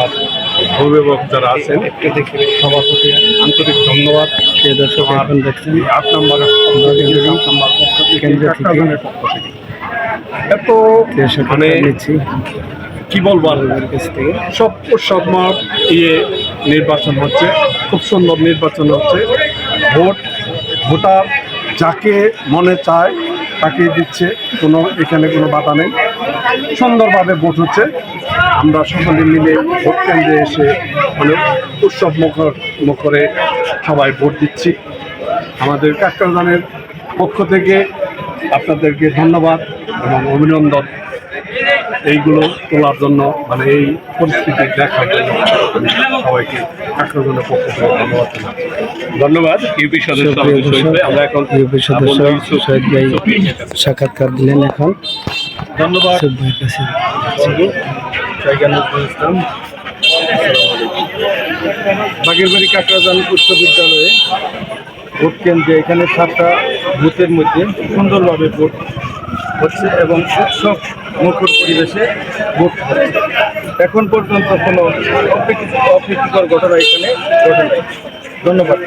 আমার অভিভাবক যারা আছেন সভাপতি আন্তরিক ধন্যবাদ। দর্শক এখন দেখছেন আট নম্বর এত মানে কি বলব আপনাদের কাছ থেকে? সব উৎসবময় ইয়ে নির্বাচন হচ্ছে খুব সুন্দর নির্বাচন হচ্ছে। ভোট ভোটার যাকে মনে চায় তাকে দিচ্ছে কোনো এখানে কোনো বাধা নেই। সুন্দরভাবে ভোট হচ্ছে। আমরা সকলে মিলে ভোট কেন্দ্রে এসে মানে উৎসব মুখর মুখরে সবাই ভোট দিচ্ছি। আমাদের কাকরানের পক্ষ থেকে আপনাদেরকে ধন্যবাদ এবং অভিনন্দন। এইগুলো তোলার জন্য মানে এই পরিস্থিতি দেখার জন্য সবাইকে কাকরাজনের পক্ষ থেকে ধন্যবাদ ধন্যবাদ। ইউপি সদস্য আমরা এখন ইউপি সদস্য সাক্ষাৎকার দিলেন এখন। ধন্যবাদ। নজরুল ইসলাম বাগেরবাড়ি কাকরাজান উচ্চ বিদ্যালয়ে ভোট কেন্দ্রে এখানে সাতটা বুথের মধ্যে সুন্দরভাবে ভোট হচ্ছে এবং উৎসব মুখর পরিবেশে ভোট হচ্ছে। এখন পর্যন্ত কোনো অপ্রীতি- অপ্রীতিকর ঘটনা এখানে ঘটে ধন্যবাদ।